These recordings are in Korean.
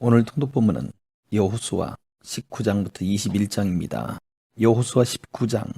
오늘 통독 본문은 여호수아 19장부터 21장입니다. 여호수아 19장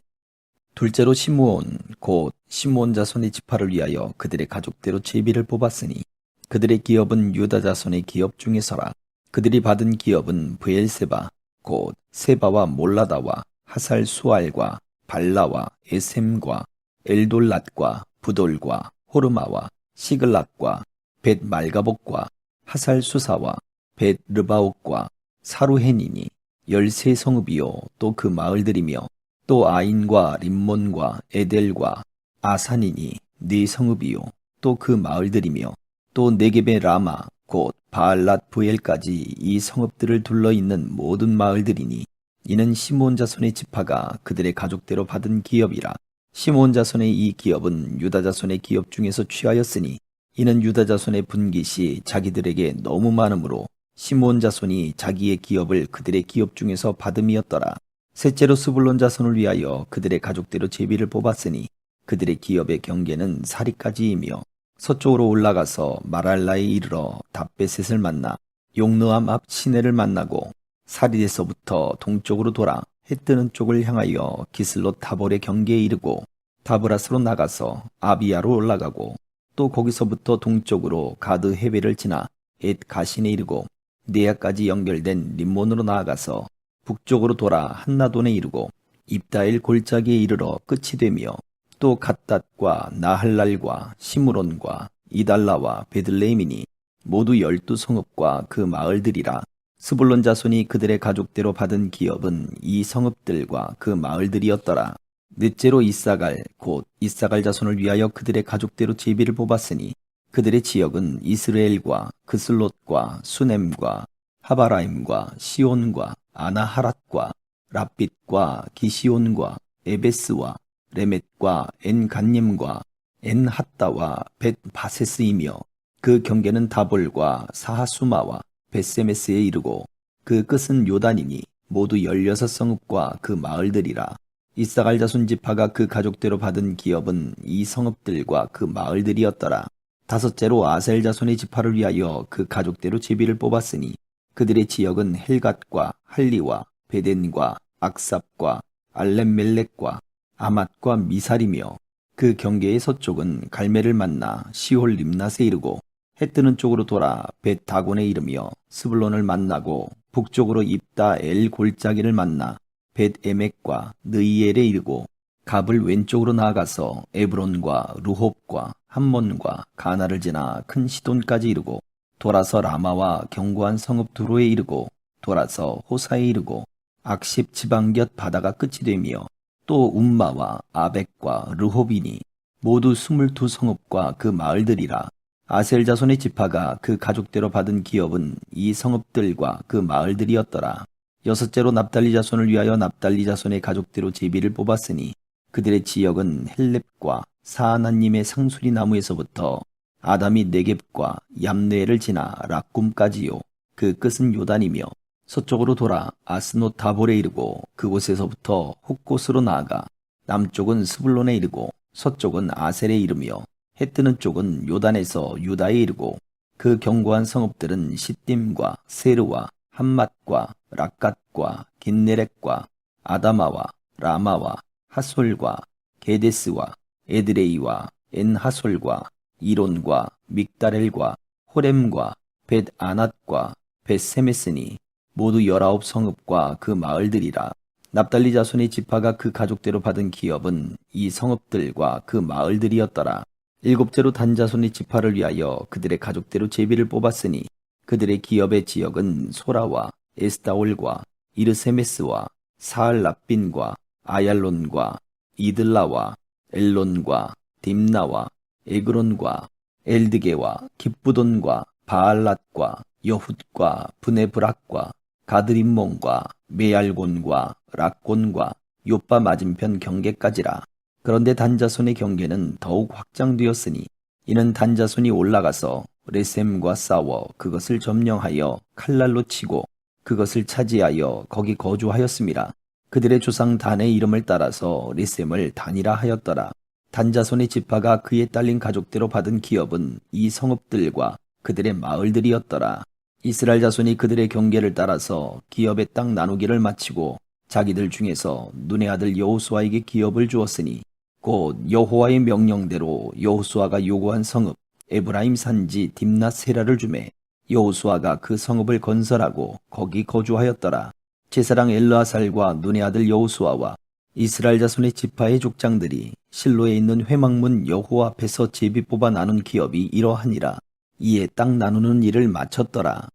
둘째로 시므온 곧 시므온 자손의 지파를 위하여 그들의 가족대로 제비를 뽑았으니 그들의 기업은 유다 자손의 기업 중에서라 그들이 받은 기업은 브엘세바 곧 세바와 몰라다와 하살 수알과 발라와 에셈과 엘돌랏과 부돌과 호르마와 시글락과 벳 말가복과 하살 수사와 벳 르바옥과 사루헨이니 열세 성읍이요 또 그 마을들이며 또 아인과 림몬과 에델과 아산이니 네 성읍이요 또 그 마을들이며 또 네겝의 라마 곧 바알랏 부엘까지 이 성읍들을 둘러 있는 모든 마을들이니 이는 시몬 자손의 지파가 그들의 가족대로 받은 기업이라. 시몬 자손의 이 기업은 유다 자손의 기업 중에서 취하였으니 이는 유다 자손의 분깃이 자기들에게 너무 많으므로 시몬 자손이 자기의 기업을 그들의 기업 중에서 받음이었더라. 셋째로 스불론 자손을 위하여 그들의 가족대로 제비를 뽑았으니 그들의 기업의 경계는 사리까지이며 서쪽으로 올라가서 마랄라에 이르러 답베셋을 만나 용느암 앞 시내를 만나고 사리에서부터 동쪽으로 돌아 해 뜨는 쪽을 향하여 기슬로 타볼의 경계에 이르고 다브라스로 나가서 아비야로 올라가고 또 거기서부터 동쪽으로 가드 해변을 지나 엣 가신에 이르고 네아까지 연결된 림몬으로 나아가서 북쪽으로 돌아 한나돈에 이르고 입다엘 골짜기에 이르러 끝이 되며 또 갓닷과 나할랄과 시므론과 이달라와 베들레임이니 모두 열두 성읍과 그 마을들이라 스불론 자손이 그들의 가족대로 받은 기업은 이 성읍들과 그 마을들이었더라. 넷째로 이사갈 곧 이사갈 자손을 위하여 그들의 가족대로 제비를 뽑았으니 그들의 지역은 이스라엘과 그슬롯과 수넴과 하바라임과 시온과 아나하랏과 랍빛과 기시온과 에베스와 레멧과 엔간님과 엔핫다와 벳바세스이며 그 경계는 다볼과 사하수마와 베세메스에 이르고 그 끝은 요단이니 모두 열여섯 성읍과 그 마을들이라 이사갈 자손 지파가 그 가족대로 받은 기업은 이 성읍들과 그 마을들이었더라. 다섯째로 아셀 자손의 지파를 위하여 그 가족대로 제비를 뽑았으니 그들의 지역은 헬갓과 할리와 베덴과 악삽과 알렘멜렉과 아맛과 미살이며 그 경계의 서쪽은 갈매를 만나 시홀 림낫에 이르고 해 뜨는 쪽으로 돌아 벳 다곤에 이르며 스불론을 만나고 북쪽으로 입다 엘 골짜기를 만나 벳 에멕과 느이엘에 이르고 갑을 왼쪽으로 나아가서 에브론과 루홉과 함몬과 가나를 지나 큰 시돈까지 이르고 돌아서 라마와 견고한 성읍 두로에 이르고 돌아서 호사에 이르고 악십 지방 곁 바다가 끝이 되며 또 움마와 아벡과 르홉이니 모두 스물두 성읍과 그 마을들이라 아셀 자손의 지파가 그 가족대로 받은 기업은 이 성읍들과 그 마을들이었더라. 여섯째로 납달리 자손을 위하여 납달리 자손의 가족대로 제비를 뽑았으니 그들의 지역은 헬렙과 사하나님의 상수리 나무에서부터 아담이 네겝과 얌네를 지나 락꿈까지요. 그 끝은 요단이며 서쪽으로 돌아 아스노 다볼에 이르고 그곳에서부터 헛곳으로 나아가 남쪽은 스불론에 이르고 서쪽은 아셀에 이르며 해 뜨는 쪽은 요단에서 유다에 이르고 그 견고한 성읍들은 시딤과 세르와 함맛과 락갓과 긴네렉과 아다마와 라마와 하솔과 게데스와 에드레이와 엔하솔과 이론과 믹다렐과 호렘과 벳 아낫과 벳세메스니 모두 열아홉 성읍과 그 마을들이라 납달리 자손의 지파가 그 가족대로 받은 기업은 이 성읍들과 그 마을들이었더라. 일곱째로 단자손의 지파를 위하여 그들의 가족대로 제비를 뽑았으니 그들의 기업의 지역은 소라와 에스타올과 이르세메스와 사알랍빈과 아얄론과 이들라와 엘론과 딤나와 에그론과 엘드게와 기쁘돈과 바알랏과 여훗과 브네브락과 가드림몬과 메알곤과 락곤과 요빠 맞은편 경계까지라. 그런데 단자손의 경계는 더욱 확장되었으니 이는 단자손이 올라가서 레셈과 싸워 그것을 점령하여 칼날로 치고 그것을 차지하여 거기 거주하였음이라. 그들의 조상 단의 이름을 따라서 레셈을 단이라 하였더라. 단자손의 지파가 그에 딸린 가족대로 받은 기업은 이 성읍들과 그들의 마을들이었더라. 이스라엘 자손이 그들의 경계를 따라서 기업의 땅 나누기를 마치고 자기들 중에서 눈의 아들 여호수아에게 기업을 주었으니 곧 여호와의 명령대로 여호수아가 요구한 성읍 에브라임 산지 딥낫 세라를 주매 여호수아가 그 성읍을 건설하고 거기 거주하였더라. 제사랑 엘르아살과 눈의 아들 여호수아와 이스라엘 자손의 지파의 족장들이 실로에 있는 회막문 여호와 앞에서 제비 뽑아 나눈 기업이 이러하니라. 이에 땅 나누는 일을 마쳤더라.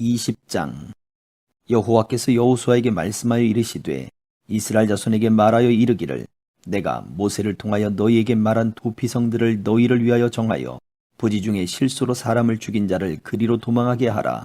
20장 여호와께서 여호수아에게 말씀하여 이르시되 이스라엘 자손에게 말하여 이르기를 내가 모세를 통하여 너희에게 말한 두 피성들을 너희를 위하여 정하여 부지 중에 실수로 사람을 죽인 자를 그리로 도망하게 하라.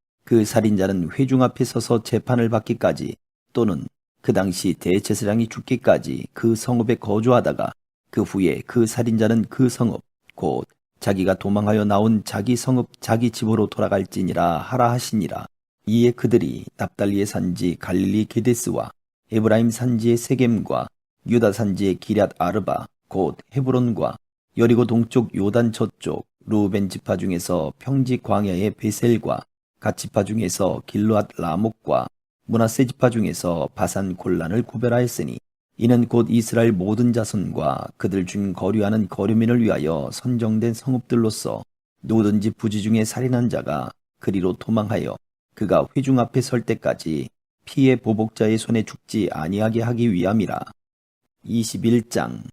그 살인자는 회중 앞에 서서 재판을 받기까지 또는 그 당시 대제사장이 죽기까지 그 성읍에 거주하다가 그 후에 그 살인자는 그 성읍 곧 자기가 도망하여 나온 자기 성읍 자기 집으로 돌아갈지니라 하라 하시니라. 이에 그들이 납달리의 산지 갈릴리 게데스와 에브라임 산지의 세겜과 유다 산지의 기럇 아르바 곧 헤브론과 여리고 동쪽 요단 저쪽 루벤 지파 중에서 평지 광야의 베셀과 갓 지파 중에서 길르앗 라목과 문하세 지파 중에서 바산 골란을 구별하였으니 이는 곧 이스라엘 모든 자손과 그들 중 거류하는 거류민을 위하여 선정된 성읍들로서 누구든지 부지 중에 살인한 자가 그리로 도망하여 그가 회중 앞에 설 때까지 피해 보복자의 손에 죽지 아니하게 하기 위함이라. 21장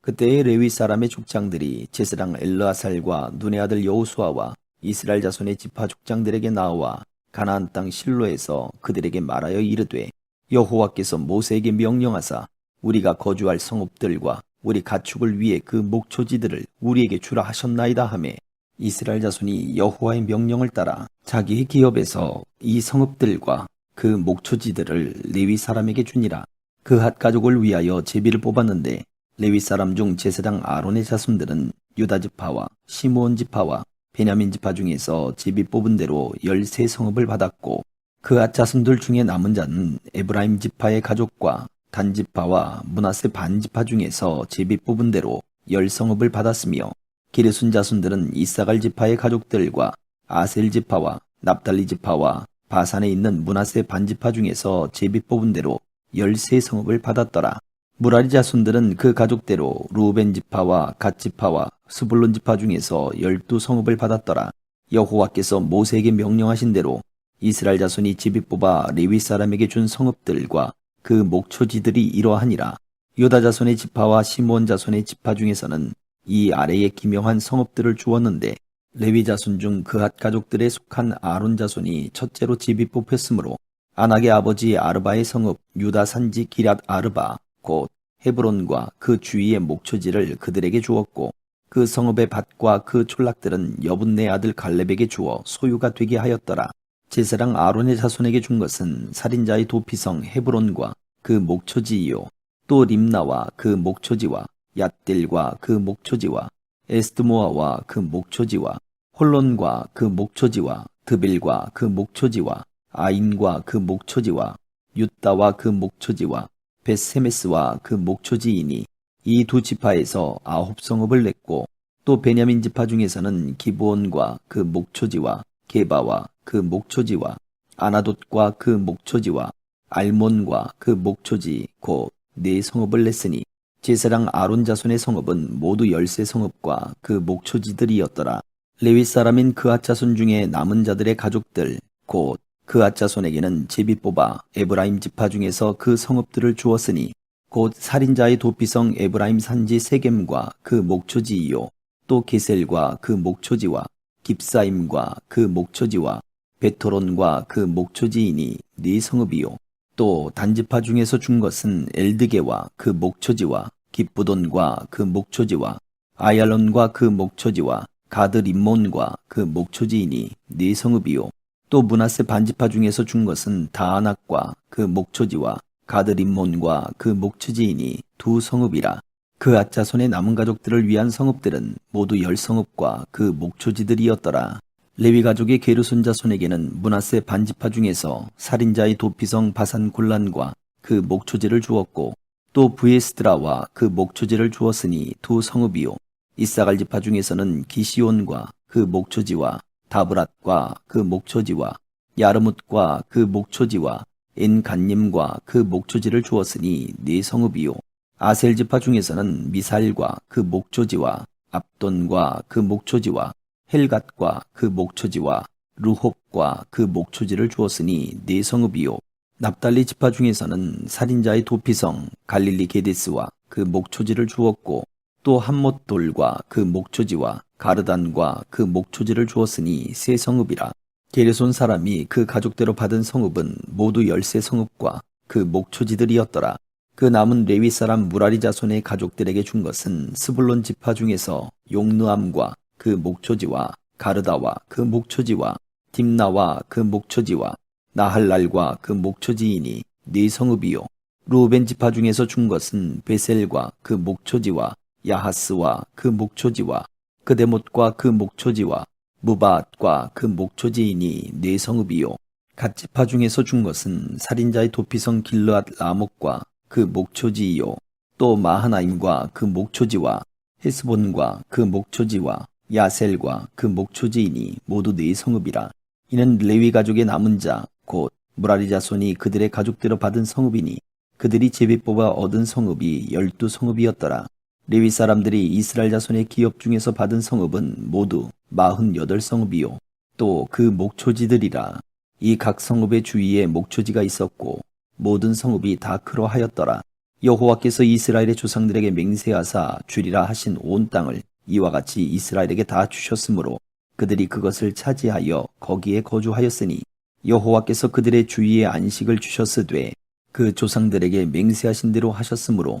그때의 레위 사람의 족장들이 제사장 엘르아살과 눈의 아들 여호수아와 이스라엘 자손의 지파 족장들에게 나와 가나안 땅 실로에서 그들에게 말하여 이르되 여호와께서 모세에게 명령하사 우리가 거주할 성읍들과 우리 가축을 위해 그 목초지들을 우리에게 주라 하셨나이다 하매 이스라엘 자손이 여호와의 명령을 따라 자기의 기업에서 이 성읍들과 그 목초지들을 레위 사람에게 주니라. 그 핫 가족을 위하여 제비를 뽑았는데 레위 사람 중 제사장 아론의 자손들은 유다 지파와 시므온 지파와 베냐민 지파 중에서 제비 뽑은 대로 열세 성읍을 받았고 그앗 자손들 중에 남은 자는 에브라임 지파의 가족과 단 지파와 문하세 반 지파 중에서 제비 뽑은 대로 열 성읍을 받았으며 기르순 자손들은 이사갈 지파의 가족들과 아셀 지파와 납달리 지파와 바산에 있는 문하세 반 지파 중에서 제비 뽑은 대로 열세 성읍을 받았더라. 무라리 자손들은 그 가족대로 루벤 지파와 갓 지파와 스불론 지파 중에서 열두 성읍을 받았더라. 여호와께서 모세에게 명령하신 대로 이스라엘 자손이 집이 뽑아 레위 사람에게 준 성읍들과 그 목초지들이 이러하니라. 유다 자손의 지파와 시몬 자손의 지파 중에서는 이 아래에 기명한 성읍들을 주었는데 레위 자손 중 그앗 가족들에 속한 아론 자손이 첫째로 집이 뽑혔으므로 아낙의 아버지 아르바의 성읍 유다 산지 기랏 아르바 곧 헤브론과 그 주위의 목초지를 그들에게 주었고 그 성읍의 밭과 그 촌락들은 여분네 아들 갈렙에게 주어 소유가 되게 하였더라. 제사랑 아론의 자손에게 준 것은 살인자의 도피성 헤브론과 그 목초지이요 또 림나와 그 목초지와 얏딜과 그 목초지와 에스드모아와 그 목초지와 홀론과 그 목초지와 드빌과 그 목초지와 아인과 그 목초지와 유다와 그 목초지와 베세메스와 그 목초지이니 이 두 지파에서 아홉 성읍을 냈고 또 베냐민 지파 중에서는 기브온과 그 목초지와 게바와 그 목초지와 아나돗과 그 목초지와 알몬과 그 목초지 곧 네 성읍을 냈으니 제사랑 아론 자손의 성읍은 모두 열세 성읍과 그 목초지들이었더라. 레위 사람인 그앗 자손 중에 남은 자들의 가족들 곧 그앗 자손에게는 제비 뽑아 에브라임 지파 중에서 그 성읍들을 주었으니 곧 살인자의 도피성 에브라임 산지 세겜과 그 목초지이요. 또 게셀과 그 목초지와 깁사임과 그 목초지와 베토론과 그 목초지이니 네 성읍이요. 또 단지파 중에서 준 것은 엘드게와 그 목초지와 기쁘돈과 그 목초지와 아얄론과 그 목초지와 가드 림몬과 그 목초지이니 네 성읍이요. 또 문하세 반지파 중에서 준 것은 다아낙과 그 목초지와 가드림몬과 그 목초지이니 두 성읍이라. 그 아자손의 남은 가족들을 위한 성읍들은 모두 열 성읍과 그 목초지들이었더라. 레위 가족의 게르손 자손에게는 문하세 반지파 중에서 살인자의 도피성 바산 곤란과 그 목초지를 주었고 또 부에스드라와 그 목초지를 주었으니 두 성읍이요 이사갈 지파 중에서는 기시온과 그 목초지와 다브랏과 그 목초지와 야르뭇과 그 목초지와 엔간님과 그 목초지를 주었으니 네 성읍이요. 아셀 지파 중에서는 미살과 그 목초지와 압돈과 그 목초지와 헬갓과 그 목초지와 루홉과 그 목초지를 주었으니 네 성읍이요. 납달리 지파 중에서는 살인자의 도피성 갈릴리 게데스와 그 목초지를 주었고 또 한못 돌과 그 목초지와 가르단과 그 목초지를 주었으니 세 성읍이라 게르손 사람이 그 가족대로 받은 성읍은 모두 열세 성읍과 그 목초지들이었더라. 그 남은 레위 사람 무라리 자손의 가족들에게 준 것은 스불론 지파 중에서 용누암과 그 목초지와 가르다와 그 목초지와 딥나와 그 목초지와 나할랄과 그 목초지이니 네 성읍이요. 루벤 지파 중에서 준 것은 베셀과 그 목초지와 야하스와 그 목초지와 그데못과 그 목초지와 무바앗과 그 목초지이니 네 성읍이요. 갓 지파 중에서 준 것은 살인자의 도피성 길르앗 라목과 그 목초지이요. 또 마하나임과 그 목초지와 헤스본과 그 목초지와 야셀과 그 목초지이니 모두 네 성읍이라. 이는 레위 가족의 남은 자 곧 무라리 자손이 그들의 가족대로 받은 성읍이니 그들이 제비 뽑아 얻은 성읍이 열두 성읍이었더라 레위 사람들이 이스라엘 자손의 기업 중에서 받은 성읍은 모두 마흔여덟 성읍이요. 또 그 목초지들이라. 이 각 성읍의 주위에 목초지가 있었고 모든 성읍이 다 그러하였더라. 여호와께서 이스라엘의 조상들에게 맹세하사 주리라 하신 온 땅을 이와 같이 이스라엘에게 다 주셨으므로 그들이 그것을 차지하여 거기에 거주하였으니 여호와께서 그들의 주위에 안식을 주셨으되 그 조상들에게 맹세하신 대로 하셨으므로